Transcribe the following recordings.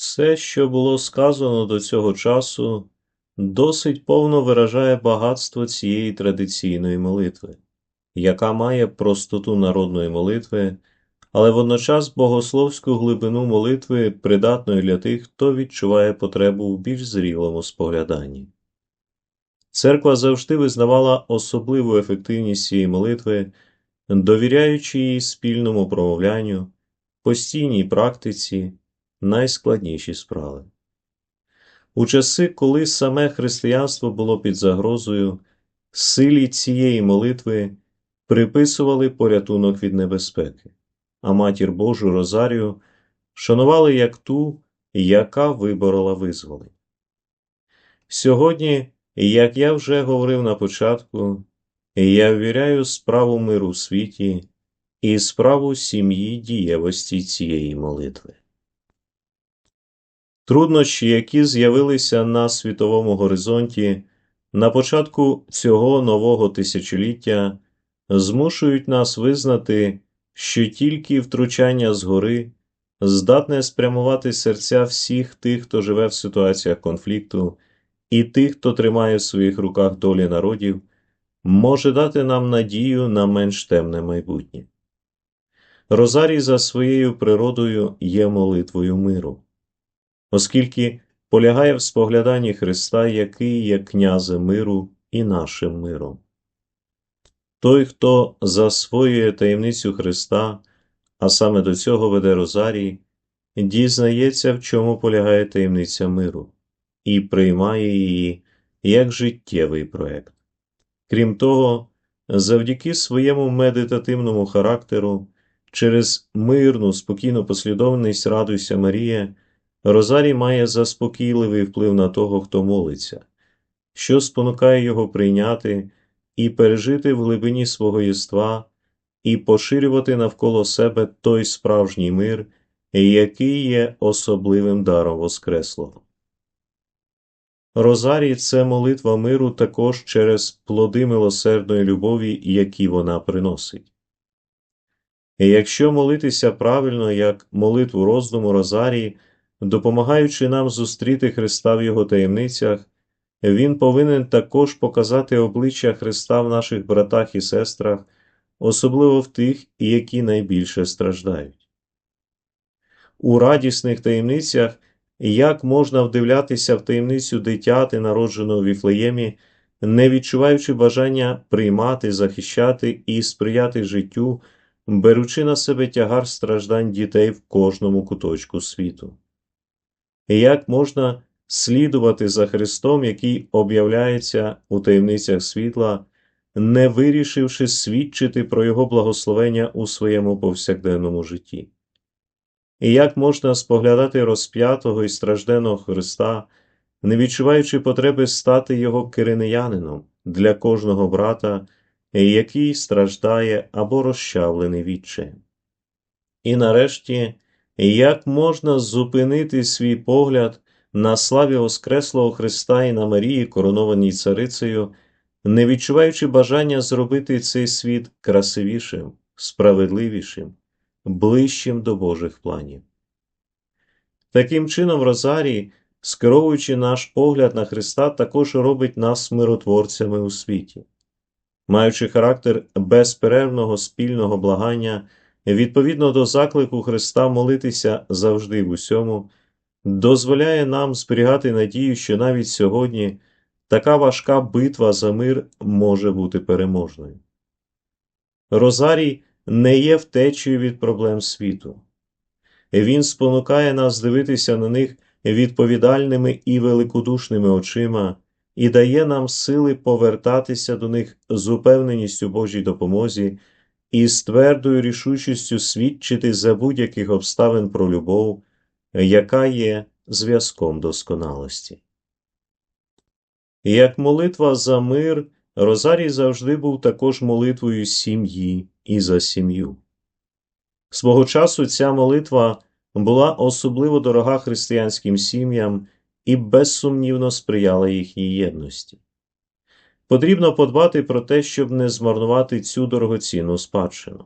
Все, що було сказано до цього часу, досить повно виражає багатство цієї традиційної молитви, яка має простоту народної молитви, але водночас богословську глибину молитви, придатної для тих, хто відчуває потребу в більш зрілому спогляданні. Церква завжди визнавала особливу ефективність цієї молитви, довіряючи її спільному промовлянню, постійній практиці, найскладніші справи. У часи, коли саме християнство було під загрозою, силі цієї молитви приписували порятунок від небезпеки, а матір Божу Розарію шанували як ту, яка виборола визволення. Сьогодні, як я вже говорив на початку, я ввіряю справу миру в світі і справу сім'ї дієвості цієї молитви. Труднощі, які з'явилися на світовому горизонті на початку цього нового тисячоліття, змушують нас визнати, що тільки втручання згори здатне спрямувати серця всіх тих, хто живе в ситуаціях конфлікту, і тих, хто тримає в своїх руках долі народів, може дати нам надію на менш темне майбутнє. Розарій за своєю природою є молитвою миру оскільки полягає в спогляданні Христа, який є князем миру і нашим миром. Той, хто засвоює таємницю Христа, а саме до цього веде Розарій, дізнається, в чому полягає таємниця миру, і приймає її як життєвий проект. Крім того, завдяки своєму медитативному характеру, через мирну, спокійну послідовність Радуйся Марія. Розарій має заспокійливий вплив на того, хто молиться, що спонукає його прийняти і пережити в глибині свого єства і поширювати навколо себе той справжній мир, який є особливим даром Воскреслого. Розарій це молитва миру також через плоди милосердної любові, які вона приносить. І якщо молитися правильно, як молитву роздуму Розарії, допомагаючи нам зустріти Христа в Його таємницях, Він повинен також показати обличчя Христа в наших братах і сестрах, особливо в тих, які найбільше страждають. У радісних таємницях як можна вдивлятися в таємницю дитяти, народженого в Віфлеємі, не відчуваючи бажання приймати, захищати і сприяти життю, беручи на себе тягар страждань дітей в кожному куточку світу як можна слідувати за Христом, який об'являється у таємницях світла, не вирішивши свідчити про Його благословення у своєму повсякденному житті. І як можна споглядати розп'ятого і стражденого Христа, не відчуваючи потреби стати Його кириниянином для кожного брата, який страждає або розчавлений відчаєм. І нарешті як можна зупинити свій погляд на славі Воскреслого Христа і на Марії, коронованій царицею, не відчуваючи бажання зробити цей світ красивішим, справедливішим, ближчим до Божих планів. Таким чином, Розарій, скеровуючи наш погляд на Христа, також робить нас миротворцями у світі. Маючи характер безперервного спільного благання відповідно до заклику Христа молитися завжди в усьому, дозволяє нам зберігати надію, що навіть сьогодні така важка битва за мир може бути переможною. Розарій не є втечею від проблем світу. Він спонукає нас дивитися на них відповідальними і великодушними очима і дає нам сили повертатися до них з упевненістю Божій допомозі і з твердою рішучістю свідчити за будь-яких обставин про любов, яка є зв'язком досконалості. Як молитва за мир, Розарій завжди був також молитвою сім'ї і за сім'ю. Свого часу ця молитва була особливо дорога християнським сім'ям і безсумнівно сприяла їхній єдності. Потрібно подбати про те, щоб не змарнувати цю дорогоцінну спадщину.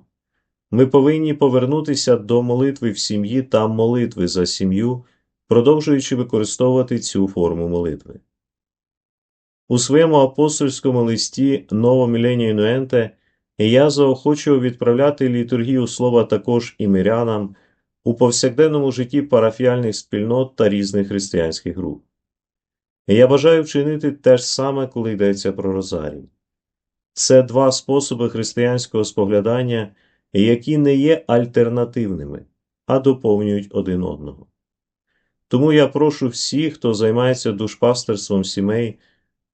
Ми повинні повернутися до молитви в сім'ї та молитви за сім'ю, продовжуючи використовувати цю форму молитви. У своєму апостольському листі Ново Міленіо Інуенте я заохочував відправляти літургію слова також і мирянам у повсякденному житті парафіальних спільнот та різних християнських груп. Я бажаю вчинити те ж саме, коли йдеться про Розарій. Це два способи християнського споглядання, які не є альтернативними, а доповнюють один одного. Тому я прошу всіх, хто займається душпастерством сімей,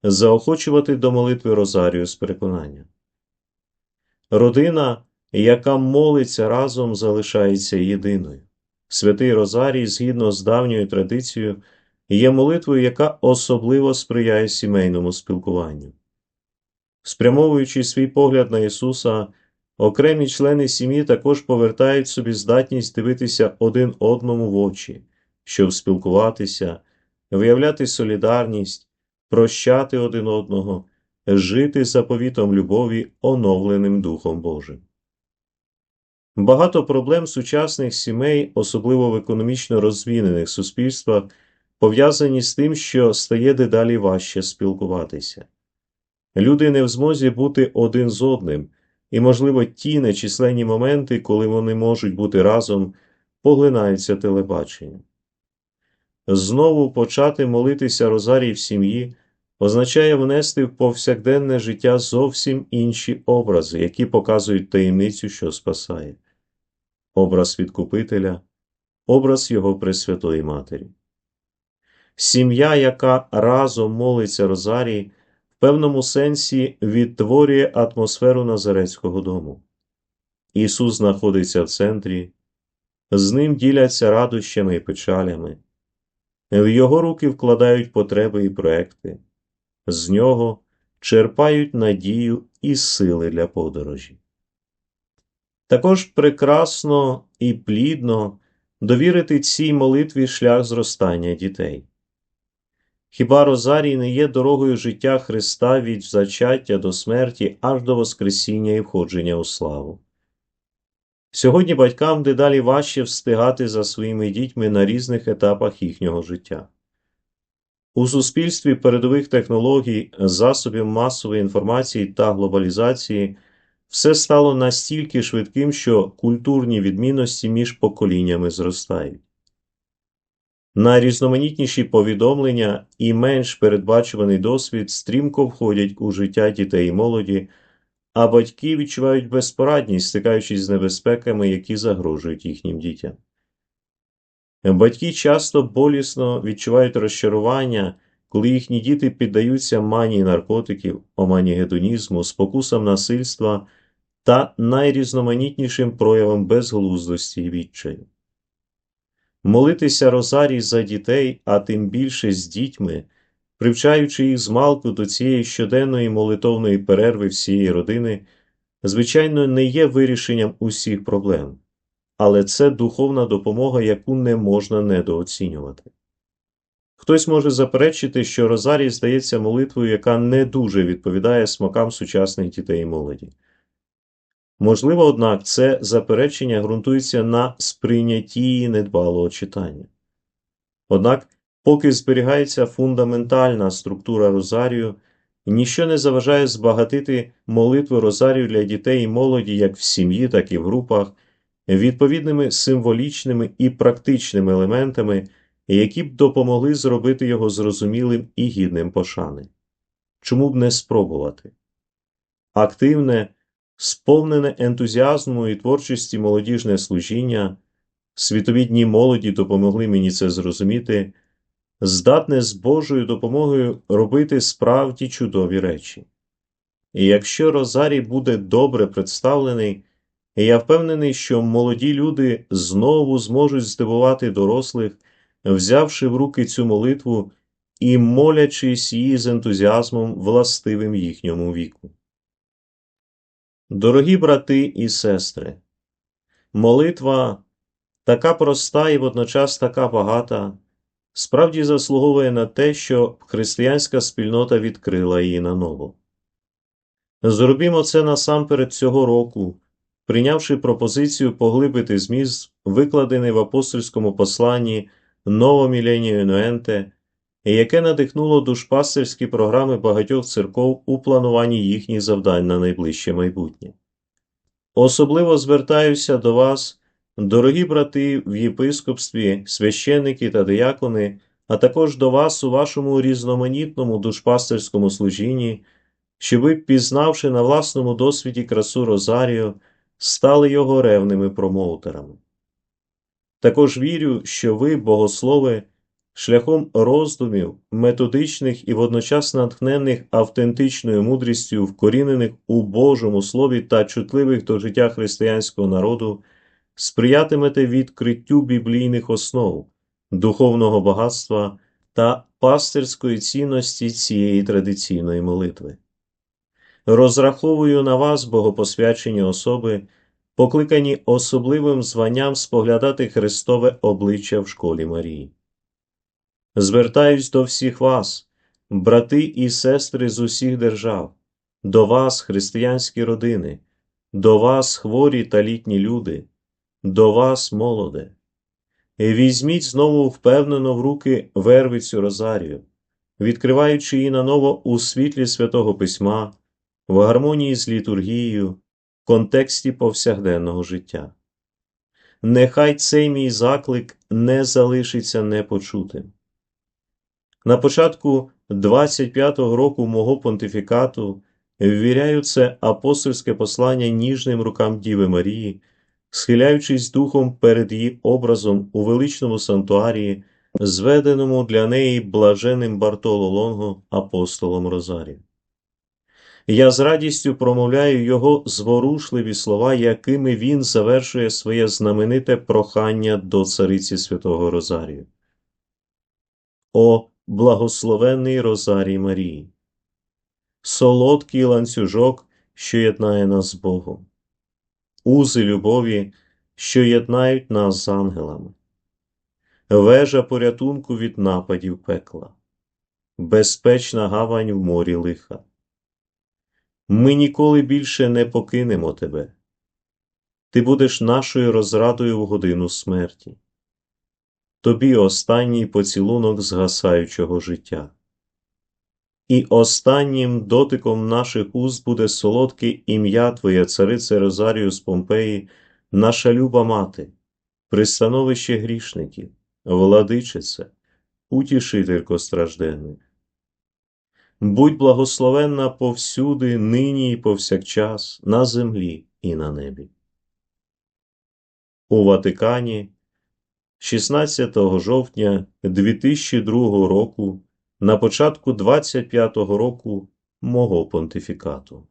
заохочувати до молитви Розарію з переконання. Родина, яка молиться разом, залишається єдиною. Святий Розарій, згідно з давньою традицією, є молитвою, яка особливо сприяє сімейному спілкуванню. Спрямовуючи свій погляд на Ісуса, окремі члени сім'ї також повертають собі здатність дивитися один одному в очі, щоб спілкуватися, виявляти солідарність, прощати один одного, жити заповітом любові, оновленим Духом Божим. Багато проблем сучасних сімей, особливо в економічно розвинених суспільствах, пов'язані з тим, що стає дедалі важче спілкуватися. Люди не в змозі бути один з одним, і, можливо, ті нечисленні моменти, коли вони можуть бути разом, поглинаються телебаченням. Знову почати молитися Розарій в сім'ї означає внести в повсякденне життя зовсім інші образи, які показують таємницю, що спасає, образ відкупителя, образ Його Пресвятої Матері. Сім'я, яка разом молиться Розарій, в певному сенсі відтворює атмосферу Назарецького дому. Ісус знаходиться в центрі, з ним діляться радощами і печалями, в Його руки вкладають потреби і проекти, з нього черпають надію і сили для подорожі. Також прекрасно і плідно довірити цій молитві шлях зростання дітей. Хіба Розарій не є дорогою життя Христа від зачаття до смерті аж до Воскресіння і входження у славу? Сьогодні батькам дедалі важче встигати за своїми дітьми на різних етапах їхнього життя. У суспільстві передових технологій, засобів масової інформації та глобалізації все стало настільки швидким, що культурні відмінності між поколіннями зростають. Найрізноманітніші повідомлення і менш передбачуваний досвід стрімко входять у життя дітей і молоді, а батьки відчувають безпорадність, стикаючись з небезпеками, які загрожують їхнім дітям. Батьки часто болісно відчувають розчарування, коли їхні діти піддаються манії наркотиків, омані гедонізму, спокусам насильства та найрізноманітнішим проявам безглуздості і відчаю. Молитися Розарій за дітей, а тим більше з дітьми, привчаючи їх змалку до цієї щоденної молитовної перерви всієї родини, звичайно, не є вирішенням усіх проблем, але це духовна допомога, яку не можна недооцінювати. Хтось може заперечити, що Розарій здається молитвою, яка не дуже відповідає смакам сучасних дітей і молоді. Можливо, однак, це заперечення ґрунтується на сприйнятті недбалого читання. Однак, поки зберігається фундаментальна структура Розарію, ніщо не заважає збагатити молитви Розарію для дітей і молоді як в сім'ї, так і в групах, відповідними символічними і практичними елементами, які б допомогли зробити його зрозумілим і гідним пошани. Чому б не спробувати? Активне сповнене ентузіазму і творчості молодіжне служіння, світові дні молоді допомогли мені це зрозуміти, здатне з Божою допомогою робити справді чудові речі. І якщо Розарій буде добре представлений, я впевнений, що молоді люди знову зможуть здивувати дорослих, взявши в руки цю молитву і молячись її з ентузіазмом, властивим їхньому віку. Дорогі брати і сестри, молитва така проста і водночас така багата, справді заслуговує на те, що християнська спільнота відкрила її наново. Зробімо це насамперед цього року, прийнявши пропозицію поглибити зміст, викладений в апостольському посланні Ново Міленіо Інуенте, і яке надихнуло душпастерські програми багатьох церков у плануванні їхніх завдань на найближче майбутнє. Особливо звертаюся до вас, дорогі брати в єпископстві, священники та диякони, а також до вас у вашому різноманітному душпастерському служінні, щоб ви, пізнавши на власному досвіді красу Розаріо, стали його ревними промоутерами. Також вірю, що ви, богослови, шляхом роздумів, методичних і водночас натхнених автентичною мудрістю, вкорінених у Божому Слові та чутливих до життя християнського народу, сприятимете відкриттю біблійних основ, духовного багатства та пастирської цінності цієї традиційної молитви. Розраховую на вас, богопосвячені особи, покликані особливим званням споглядати Христове обличчя в школі Марії. Звертаюсь до всіх вас, брати і сестри з усіх держав, до вас, християнські родини, до вас, хворі та літні люди, до вас, молоде. Візьміть знову впевнено в руки вервицю Розарію, відкриваючи її наново у світлі святого письма, в гармонії з літургією, в контексті повсякденного життя. Нехай цей мій заклик не залишиться непочутим. На початку 25-го року мого понтифікату ввіряю це апостольське послання ніжним рукам Діви Марії, схиляючись духом перед її образом у величному сантуарії, зведеному для неї блаженним Бартоло Лонго апостолом Розарі. Я з радістю промовляю його зворушливі слова, якими він завершує своє знамените прохання до цариці святого Розарію. О, благословенний Розарій Марії! Солодкий ланцюжок, що єднає нас з Богом, узи любові, що єднають нас з ангелами, вежа порятунку від нападів пекла, безпечна гавань в морі лиха. Ми ніколи більше не покинемо тебе. Ти будеш нашою розрадою в годину смерті. Тобі останній поцілунок згасаючого життя. І останнім дотиком наших уст буде солодке ім'я Твоя, царице Розарію з Помпеї, наша люба мати, пристановище грішників, владичице, утішителько стражденних. Будь благословенна повсюди, нині і повсякчас, на землі і на небі. У Ватикані 16 жовтня 2002 року, на початку 25-го року мого понтифікату.